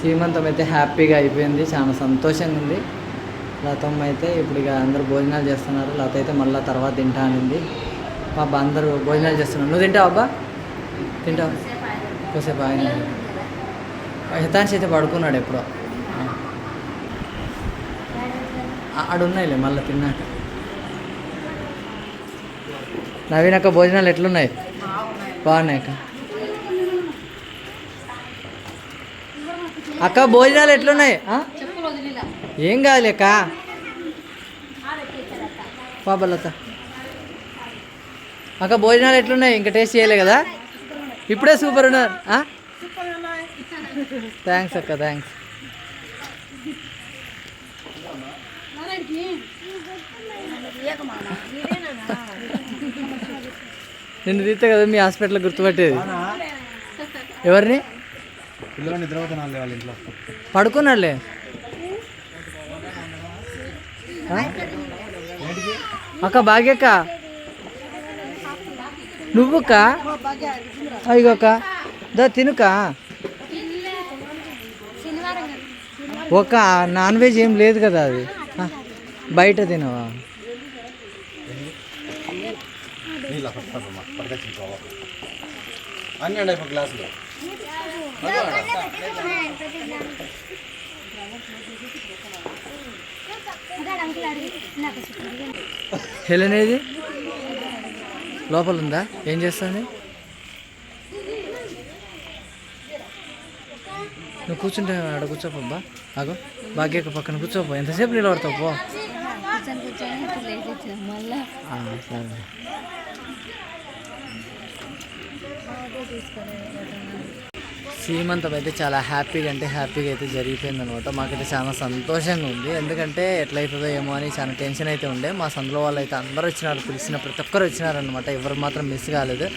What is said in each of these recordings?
సీమంతం అయితే హ్యాపీగా అయిపోయింది చాలా సంతోషంగా ఉంది. లతమ్మ అయితే ఇప్పుడు ఇక అందరూ భోజనాలు చేస్తున్నారు. లత అయితే మళ్ళీ తర్వాత తింటా అనింది. పాప అందరూ భోజనాలు చేస్తున్నారు. నువ్వు తింటావు అబ్బా? తింటావు? కొద్దిసేపు ఆయన అయితే పడుకున్నాడు ఎప్పుడో. ఆడున్నాయిలే మళ్ళీ తిన్నాక. నవీనక్క భోజనాలు ఎట్లున్నాయి? బాగున్నాయి అక్క. అక్క భోజనాలు ఎట్లున్నాయి? ఏం కాదులే అక్క. పాపలత. అక్క భోజనాలు ఎట్లున్నాయి? ఇంకా టేస్ట్ చేయలే కదా? ఇప్పుడే సూపర్ ఉన్నారు. థ్యాంక్స్ అక్క థ్యాంక్స్ నిన్ను తీస్తే కదా మీ హాస్పిటల్ గుర్తుపట్టేది? ఎవరిని? పిల్లలు నిద్రపోతున్నాను వాళ్ళ ఇంట్లో. పడుకున్నాడులే? అక్క భాగ్యక్క. నువ్వుక్క? అయ్యొక్క దా తినుక. ఒక నాన్ వెజ్ ఏం లేదు కదా అది. బయట తినవా? అన్నీ ఉన్నాయి ఇప్పుడు గ్లాసులు. హెలెన్ ఏది? లోపల ఉందా ఏం చేస్తుంది? నువ్వు కూర్చుంటే ఆడ కూర్చోపబ్బా ఆగో. భాగ్యక్క పక్కన కూర్చోపో. ఎంతసేపు నిలబడతావు? పో మళ్ళా ఆ, సరే సీమంతం అయితే చాలా హ్యాపీగా అంటే హ్యాపీగా అయితే జరిగిపోయింది అనమాట మాకైతే చాలా సంతోషంగా ఉంది. ఎందుకంటే ఎట్లయితుందో ఏమో అని చాలా టెన్షన్ అయితే ఉండే. మా సందులో వాళ్ళు అయితే అందరూ వచ్చినారు పిలిచిన ప్రతి ఒక్కరు వచ్చినారనమాట. ఎవరు మాత్రం మిస్ కాలేదు.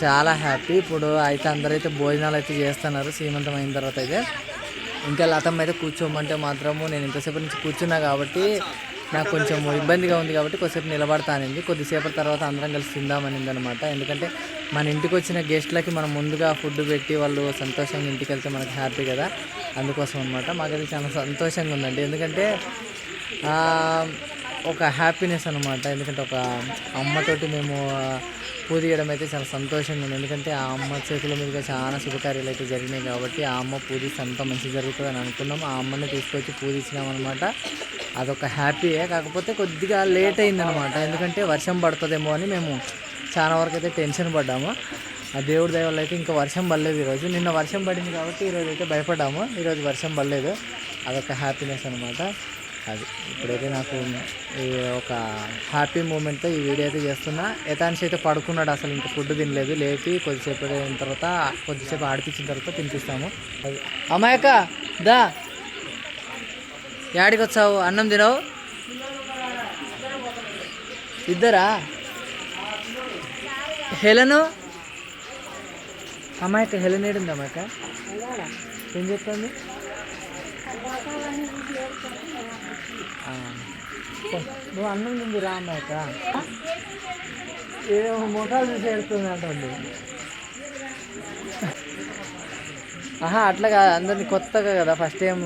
చాలా హ్యాపీ. ఇప్పుడు అయితే అందరైతే భోజనాలు అయితే చేస్తున్నారు సీమంతం అయిన తర్వాత అయితే. ఇంకా లతమ్మ అయితే కూర్చోమంటే మాత్రము నేను ఇంతసేపు నుంచి కూర్చున్నా కాబట్టి నాకు కొంచెం ఇబ్బందిగా ఉంది కాబట్టి కొద్దిసేపు నిలబడతానింది. కొద్దిసేపటి తర్వాత అందరం కలిసి తిందామనింది అనమాట ఎందుకంటే మన ఇంటికి వచ్చిన గెస్ట్లకి మనం ముందుగా ఫుడ్ పెట్టి వాళ్ళు సంతోషంగా ఇంటికి వెళ్తే మనకి హ్యాపీ కదా. అందుకోసం అనమాట మాకైతే చాలా సంతోషంగా ఉందండి. ఎందుకంటే ఒక హ్యాపీనెస్ అనమాట ఎందుకంటే ఒక అమ్మతోటి మేము పూజ చేయడం అయితే చాలా సంతోషంగా ఉంది. ఎందుకంటే ఆ అమ్మ చేతుల మీదుగా చాలా శుభకార్యాలు అయితే జరిగినాయి కాబట్టి ఆ అమ్మ పూజిస్తే అంత మంచి జరుగుతుంది అని అనుకున్నాం. ఆ అమ్మని తీసుకొచ్చి పూజించినాం అనమాట అదొక హ్యాపీయే. కాకపోతే కొద్దిగా లేట్ అయిందనమాట ఎందుకంటే వర్షం పడుతుందేమో అని మేము చాలా వరకు అయితే టెన్షన్ పడ్డాము. ఆ దేవుడి దయ వల్ల అయితే ఇంకా వర్షం పడలేదు ఈరోజు. నిన్న వర్షం పడింది కాబట్టి ఈరోజు అయితే భయపడ్డాము. ఈరోజు వర్షం పడలేదు. అదొక హ్యాపీనెస్ అనమాట అది ఇప్పుడైతే నాకు ఈ ఒక హ్యాపీ మూమెంట్తో ఈ వీడియో అయితే చేస్తున్నా. ఎతాన్షి అయితే పడుకున్నాడు అసలు ఇంకా ఫుడ్ తినలేదు. లేపి కొద్దిసేపు అయిన తర్వాత కొద్దిసేపు ఆడిపించిన తర్వాత తినిపిస్తాము. అది. అమ్మాయక్క దా. యాడికి వచ్చావు అన్నం తినవు? ఇద్దరా? హెలను? అమ్మాయిక హెలన్ ఏడుంది అమ్మాయిక? ఏం చెప్తుంది నువ్వు అన్నం తింది రా అమ్మాయిక? ఏదో ముఖాలు చూసి ఏడుతుంది అంటుంది. ఆహా అట్లా కాదు. అందరినీ కొత్తగా కదా ఫస్ట్ టైం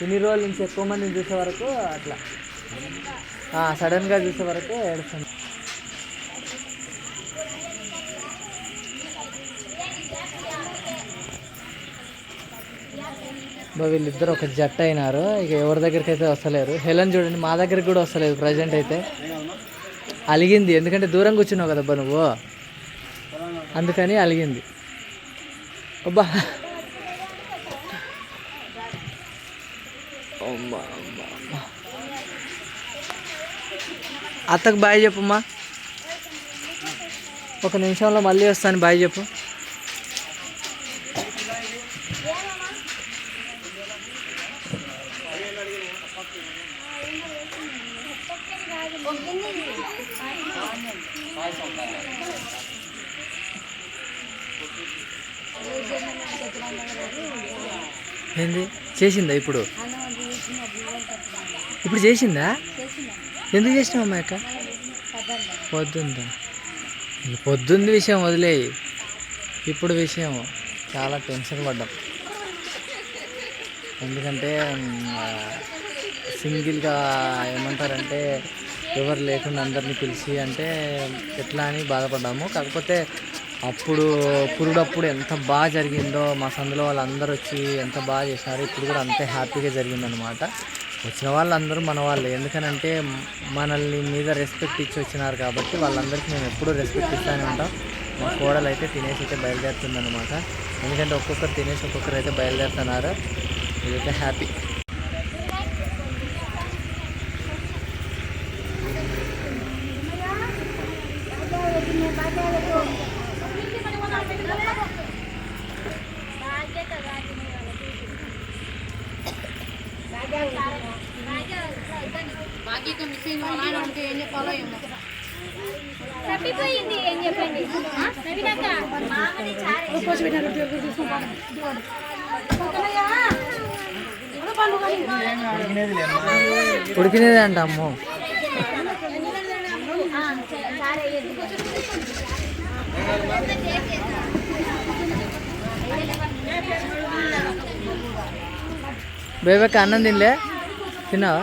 ఇన్ని రోజుల నుంచి ఎక్కువ మందిని చూసే వరకు అట్లా. సడన్గా చూసే వరకు ఏడుస్తుంది. వీళ్ళిద్దరు ఒక జట్ అయినారు. ఇక ఎవరి దగ్గరికి అయితే వస్తలేరు. హెలన్ చూడండి మా దగ్గరికి కూడా వస్తలేదు ప్రజెంట్ అయితే. అలిగింది. ఎందుకంటే దూరం కూర్చున్నావు కదా అబ్బా నువ్వు. అందుకని అలిగింది. అబ్బా. అత్తకు బాయ్ చెప్పమ్మా ఒక నిమిషంలో మళ్ళీ వస్తాను. బాయ్ చెప్పు. ఏంది? చేసిందా ఇప్పుడు? ఇప్పుడు చేసిందా? ఎందుకు చేసినావు అమ్మా అక్క? పొద్దుందా? పొద్దుంది విషయం వదిలేయి. ఇప్పుడు విషయం చాలా టెన్షన్ పడ్డాం. ఎందుకంటే సింగిల్గా ఏమంటారంటే ఎవరు లేకుండా అందరినీ పిలిచి అంటే ఎట్లా అని బాధపడ్డాము. కాకపోతే అప్పుడు పురుడప్పుడు ఎంత బాగా జరిగిందో మా సందులో వాళ్ళందరూ వచ్చి ఎంత బాగా చేసినారు ఇప్పుడు కూడా అంతే హ్యాపీగా జరిగిందనమాట వచ్చిన వాళ్ళందరూ మన వాళ్ళు. ఎందుకనంటే మనల్ని మీద రెస్పెక్ట్ ఇచ్చి వచ్చినారు కాబట్టి వాళ్ళందరికీ మేము ఎప్పుడూ రెస్పెక్ట్ ఇస్తూనే ఉంటాం. మా కోడలు అయితే తినేసి అయితే బయలుదేరుతుందనమాట ఎందుకంటే ఒక్కొక్కరు తినేసి ఒక్కొక్కరు అయితే బయలుదేరుతున్నారు. ఇదైతే హ్యాపీ. అయింది మా నాయన ఉంటే ఏం చెప్పాలో ఏమో. తప్పిపోయింది ఏం చెప్పండి? నవీనక్క మామని ఉడికినదే అంట అమ్మో. బేబక్క అన్నం తినలే? తిన్నావా?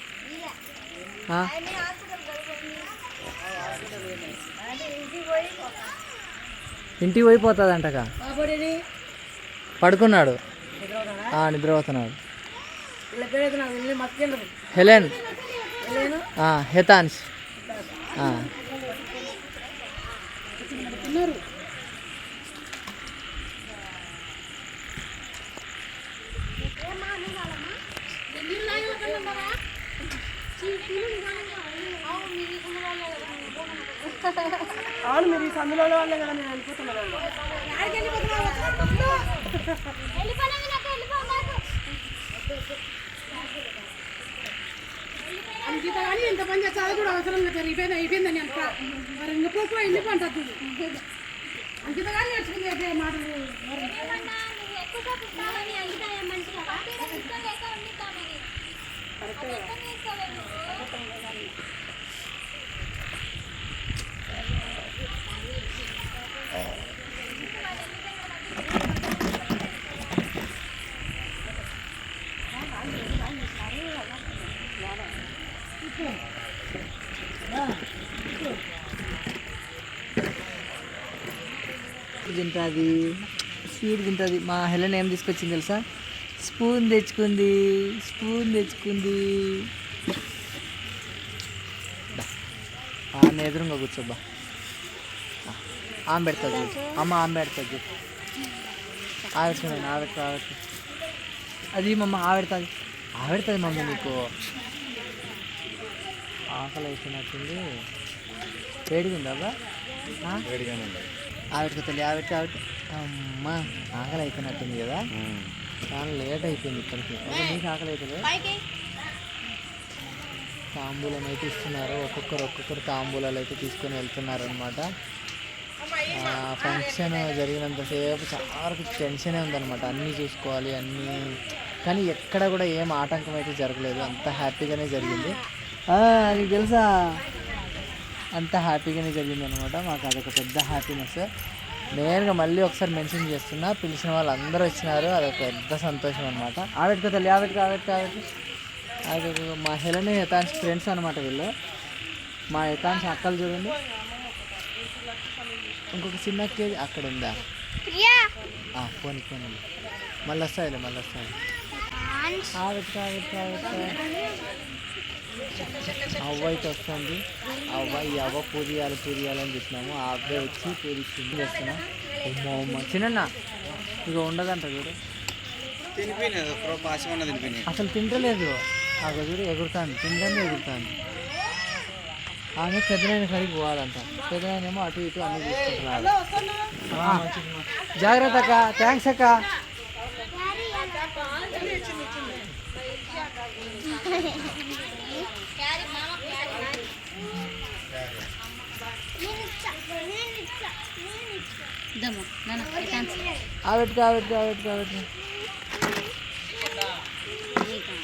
ఇంటికి పోయిపోతుంది అంటగా పడుకున్నాడు. నిద్రపోతున్నాడు. హెలెన్. హెతాన్స్ అవును మీరు ఈ సందులో వాళ్ళే కదా నేను అనుకుంటున్నాను అంకిత కానీ ఎంత పని చేస్తే అది కూడా అవసరం లేదు అయిపోయింది అయిపోయిందని అంత. మరి ఇంకా పోపు వెళ్ళి పంటద్దు అంకిత కానీ నేర్చుకుంది అయితే మాటలు మరి? తింటుంది. స్వీట్ తింటుంది. మా హెలెన్ ఏం తీసుకొచ్చింది తెలుసా? స్పూన్ తెచ్చుకుంది స్పూన్ తెచ్చుకుంది. ఆమె ఎదురుగా కూర్చోబ్బా. ఆ, ఆమె పెడుతుంది చూడు. అమ్మ ఆమె పెడుతుంది చూడు. ఆవిడ ఆవిడ అది మమ్మ ఆవిడుతుంది ఆవిడుతుంది మమ్మీ నీకు. ఆకలి అయిపోయినట్టుంది. వేడిగా ఉందా అబ్బా? ఆ? వేడిగానే ఉంది. ఆవిడకి తల్లి ఆవిడకి ఆవిడ అమ్మ ఆకలి అయిపోయినట్టుంది కదా. చాలా లేట్ అయిపోయింది ఓకే నీకు ఆకలి అవుతుంది తాంబూలం అయితే ఇస్తున్నారు. ఒక్కొక్కరు ఒక్కొక్కరు తాంబూలాలు అయితే తీసుకొని వెళ్తున్నారు అనమాట ఫంక్షన్ జరిగినంతసేపు చాలా టెన్షనే ఉందన్నమాట. అన్నీ చూసుకోవాలి అన్నీ. కానీ ఎక్కడ కూడా ఏం ఆటంకం అయితే జరగలేదు. అంత హ్యాపీగానే జరిగింది. నీకు తెలుసా? అంత హ్యాపీగానే జరిగింది అనమాట మాకు అదొక పెద్ద హ్యాపీనెస్ నేరుగా మళ్ళీ ఒకసారి మెన్షన్ చేస్తున్నా పిలిచిన వాళ్ళు అందరూ వచ్చినారు. అదొక పెద్ద సంతోషం అనమాట ఆవిడకి తల్లి ఆవిడకి ఆవిడకి ఆవిడకి ఆవిడకి మా హెలని యథాన్స్ ఫ్రెండ్స్ అనమాట వీళ్ళు. మా యథాన్స్ అక్కలు చూడండి. ఇంకొక చిన్న కేజీ అక్కడ ఉందా? ఆ, పోనీ పోనీ. మళ్ళీ వస్తాయిలే మళ్ళీ వస్తాయి ఆవిడకి ఆవిడకి ఆవిడకి అవ్వ అయితే వస్తుంది. అవ్వ ఈ అవ్వ పూరియాలి పూరియాలి అని చెప్పినాము. ఆ అబ్బాయి వచ్చి పూరిస్తుంది. చేస్తున్నాం? అమ్మ అమ్మ చిన్న ఇక ఉండదంట చూడు. ప్రో అసలు తింటలేదు. ఆ చూడు ఎగురుతాను తింటుంది ఎగురుతాను ఆమె పెద్దనాయన కాడికి పోవాలంట. పెద్దనాయనేమో అటు ఇటు అన్ని చూసుకుంటున్నారు ఆ, జాగ్రత్త అక్క. థ్యాంక్స్ అక్క. ఇద్దమ్మా నాన్న థ్యాంక్స్ ఆ పెట్టుకో ఆ పెట్టుకో ఆ పెట్టుకో ఆ పెట్టుకో